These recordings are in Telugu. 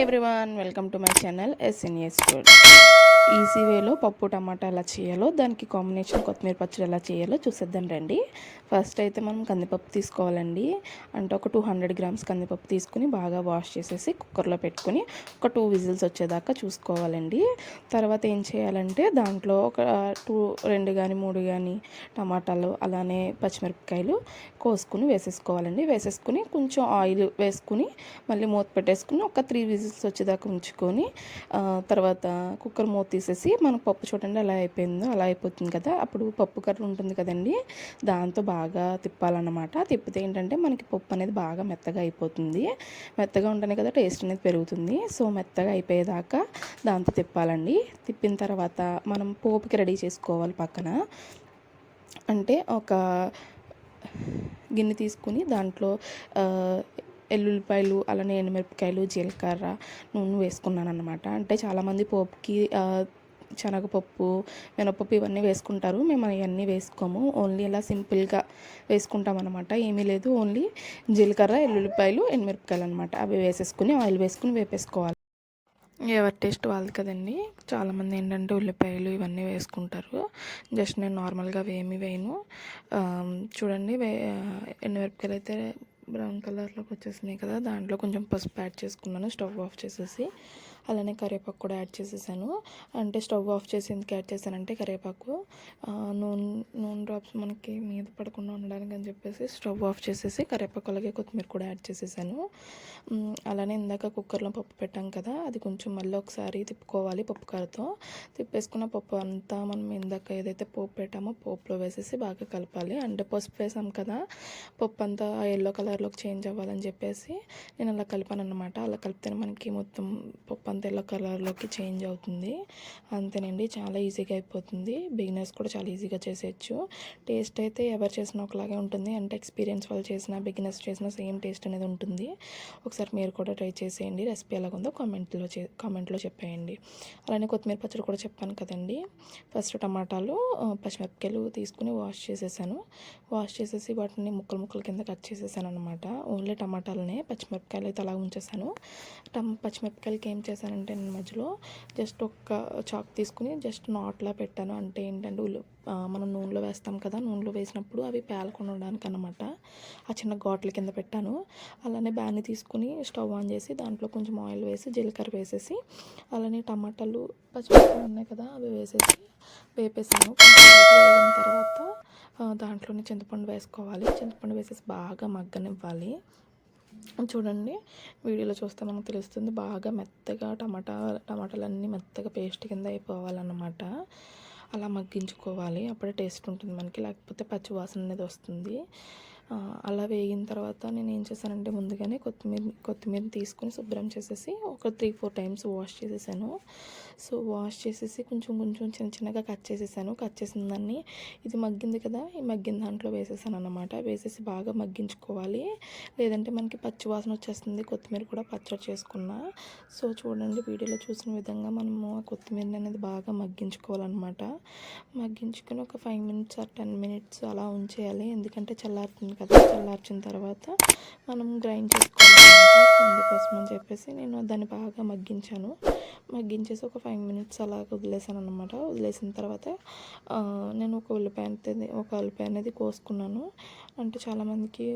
Everyone welcome to my channel SNS food easy వేలో పప్పు టమాటా ఎలా చేయాలో దానికి కాంబినేషన్ కొత్తిమీర పచ్చడి ఎలా చేయాలో చూసేద్దాం రండి. ఫస్ట్ అయితే మనం కందిపప్పు తీసుకోవాలండి. అంటే ఒక టూ హండ్రెడ్ గ్రామ్స్ కందిపప్పు తీసుకుని బాగా వాష్ చేసేసి కుక్కర్లో పెట్టుకుని ఒక టూ విజిల్స్ వచ్చేదాకా చూసుకోవాలండి. తర్వాత ఏం చేయాలంటే దాంట్లో ఒక టూ రెండు కానీ మూడు కానీ టమాటాలు అలానే పచ్చిమిరపకాయలు కోసుకుని వేసేసుకోవాలండి. వేసేసుకుని కొంచెం ఆయిల్ వేసుకుని మళ్ళీ మూత పెట్టేసుకుని ఒక త్రీ విజిల్స్ వచ్చేదాకా ఉంచుకొని తర్వాత కుక్కర్ మూత తీసేసి మనకు పప్పు చూడండి అలా అయిపోయిందో అలా అయిపోతుంది కదా. అప్పుడు పప్పు కర్ర ఉంటుంది కదండి. దాంతో బాగా తిప్పాలన్నమాట. తిప్పితే ఏంటంటే మనకి పప్పు అనేది బాగా మెత్తగా అయిపోతుంది. మెత్తగా ఉంటేనే కదా టేస్ట్ అనేది పెరుగుతుంది. సో మెత్తగా అయిపోయేదాకా దాంతో తిప్పాలండి. తిప్పిన తర్వాత మనం పోపుకి రెడీ చేసుకోవాలి పక్కన. అంటే ఒక గిన్నె తీసుకుని దాంట్లో ఎల్లుల్లిపాయలు అలానే ఎండుమిరపకాయలు జీలకర్ర నూనె వేసుకున్నాను అనమాట అంటే చాలామంది పోపుకి శనగపప్పు మినపప్పు ఇవన్నీ వేసుకుంటారు. మేము అవన్నీ వేసుకోము. ఓన్లీ ఇలా సింపుల్గా వేసుకుంటాం అనమాట ఏమీ లేదు. ఓన్లీ జీలకర్ర ఎల్లుల్లిపాయలు ఎండుమిరపకాయలు అనమాట అవి వేసేసుకుని ఆయిల్ వేసుకుని వేపేసుకోవాలి. ఎవరి టేస్ట్ వాళ్ళది కదండి. చాలామంది ఏంటంటే ఉల్లిపాయలు ఇవన్నీ వేసుకుంటారు. జస్ట్ నేను నార్మల్గా వేమి వేయను. చూడండి వే ఎండుమిరపకాయలు అయితే బ్రౌన్ కలర్లోకి వచ్చేసినాయి కదా దాంట్లో కొంచెం పసుపు యాడ్ చేసుకున్నాను స్టవ్ ఆఫ్ చేసేసి. అలానే కరివేపాకు కూడా యాడ్ చేసేసాను. అంటే స్టవ్ ఆఫ్ చేసి ఎందుకు యాడ్ చేశానంటే కరివేపాకు నూనె నూనె డ్రాప్స్ మనకి మీద పడకుండా ఉండడానికి అని చెప్పేసి స్టవ్ ఆఫ్ చేసేసి కరివేపాకు అలాగే కొత్తిమీర కూడా యాడ్ చేసేసాను. అలానే ఇందాక కుక్కర్లో పప్పు పెట్టాం కదా అది కొంచెం మళ్ళీ ఒకసారి తిప్పుకోవాలి పప్పు కారతో. తిప్పేసుకున్న పప్పు అంతా మనం ఇందాక ఏదైతే పోపు పెట్టామో పోపులో వేసేసి బాగా కలపాలి. అంటే పసుపు వేసాం కదా పప్పు అంతా ఎల్లో కలర్లోకి చేంజ్ అవ్వాలని చెప్పేసి నేను అలా కలిపాను అనమాట అలా కలిపితేనే మనకి మొత్తం పప్పు మొత్తం ఎల్లో కలర్లోకి చేంజ్ అవుతుంది. అంతేనండి చాలా ఈజీగా అయిపోతుంది. బిగినర్స్ కూడా చాలా ఈజీగా చేసేయచ్చు. టేస్ట్ అయితే ఎవరు చేసినా ఒకలాగే ఉంటుంది. అంటే ఎక్స్పీరియన్స్ వాళ్ళు చేసిన బిగినర్స్ చేసిన సేమ్ టేస్ట్ అనేది ఉంటుంది. ఒకసారి మీరు కూడా ట్రై చేసేయండి. రెసిపీ ఎలాగుందో కామెంట్లో చే కామెంట్లో చెప్పేయండి. అలానే కొత్తిమీర పచ్చడి కూడా చెప్పాను కదండి. ఫస్ట్ టమాటాలు పచ్చిమిరపకాయలు తీసుకుని వాష్ చేసేసాను. వాష్ చేసేసి వాటిని ముక్కలు ముక్కల కింద కట్ చేసేసాను అనమాట ఓన్లీ టమాటాలనే పచ్చిమిరపకాయలు అయితే అలా ఉంచేసాను. టమ్ పచ్చిమిరపకాయలకి ఏం చేస్తాను చేశానంటే నేను మధ్యలో జస్ట్ ఒక చాక్ తీసుకుని జస్ట్ నాట్లా పెట్టాను. అంటే ఏంటంటే ఉల్లి మనం నూనెలో వేస్తాం కదా నూనెలో వేసినప్పుడు అవి పేలకుండా ఉండడానికి అనమాట ఆ చిన్న ఘాట్ల కింద పెట్టాను. అలానే బ్యాన్ని తీసుకుని స్టవ్ ఆన్ చేసి దాంట్లో కొంచెం ఆయిల్ వేసి జీలకర్ర వేసేసి అలానే టమాటాలు పచ్చిమిరపకాయలు ఉన్నాయి కదా అవి వేసేసి వేపేసాను. వేగిన తర్వాత దాంట్లోనే చింతపండు వేసుకోవాలి. చింతపండు వేసేసి బాగా మగ్గనివ్వాలి. చూడండి వీడియోలో చూస్తే మనకు తెలుస్తుంది బాగా మెత్తగా టమాటా టమాటాలన్నీ మెత్తగా పేస్ట్ కింద అయిపోవాలన్నమాట. అలా మగ్గించుకోవాలి. అప్పుడే టేస్ట్ ఉంటుంది మనకి. లేకపోతే పచ్చి వాసన అనేది వస్తుంది. అలా వేగిన తర్వాత నేను ఏం చేశానంటే ముందుగానే కొత్తిమీర కొత్తిమీర తీసుకొని శుభ్రం చేసేసి ఒక త్రీ ఫోర్ టైమ్స్ వాష్ చేసేసాను. సో వాష్ చేసేసి కొంచెం కొంచెం చిన్న చిన్నగా కట్ చేసేసాను. కట్ చేసిన దాన్ని ఇది మగ్గింది కదా ఈ మగ్గిన దాంట్లో వేసేసాను అనమాట వేసేసి బాగా మగ్గించుకోవాలి. లేదంటే మనకి పచ్చి వాసన వచ్చేస్తుంది కొత్తిమీర కూడా పచ్చడి చేసుకున్నా. సో చూడండి వీడియోలో చూసిన విధంగా మనము కొత్తిమీర అనేది బాగా మగ్గించుకోవాలన్నమాట. మగ్గించుకొని ఒక five minutes or ten minutes అలా ఉంచేయాలి. ఎందుకంటే చల్లారుతుంది కదా చల్లార్చిన తర్వాత మనం గ్రైండ్ చేసుకోవాలి అందుకోసం అని చెప్పేసి నేను దాన్ని బాగా మగ్గించాను. మగ్గించేసి ఒక ఫైవ్ మినిట్స్ అలా వదిలేసాను అనమాట. వదిలేసిన తర్వాత నేను ఒక ఉల్లిపాయ అనేది ఒక ఉల్లిపాయ అనేది కోసుకున్నాను. అంటే చాలామందికి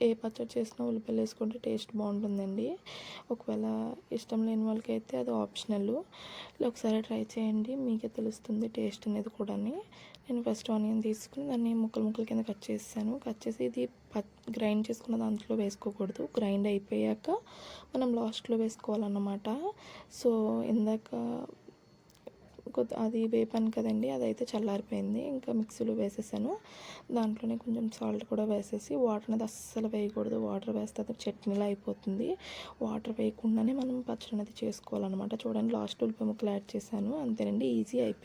ఏ పచ్చడి చేసినా ఉల్లిపాయలు వేసుకుంటే టేస్ట్ బాగుంటుందండి. ఒకవేళ ఇష్టం లేని వాళ్ళకి అయితే అది ఆప్షనల్. ఒకసారి ట్రై చేయండి మీకే తెలుస్తుంది టేస్ట్ అనేది కూడా నేను ఫస్ట్ ఆనియన్ తీసుకుని దాన్ని ముక్కలు ముక్కలు కింద కట్ చేసాను కట్ చేసి ఇది గ్రైండ్ చేసుకున్న దాంట్లో వేసుకోకూడదు. గ్రైండ్ అయిపోయాక మనం లాస్ట్లో వేసుకోవాలన్నమాట. సో ఇందాక అది వేపాను కదండి అదైతే చల్లారిపోయింది. ఇంకా మిక్సీలో వేసేసాను. దాంట్లోనే కొంచెం సాల్ట్ కూడా వేసేసి వాటర్ అనేది అస్సలు వేయకూడదు. వాటర్ వేస్తే అది చట్నీలా అయిపోతుంది. వాటర్ వేయకుండానే మనం పచ్చడి అనేది చేసుకోవాలన్నమాట. చూడండి లాస్ట్ ఉల్లిపాయ ముక్కలు యాడ్ చేశాను. అంతేనండి ఈజీ అయిపోయింది.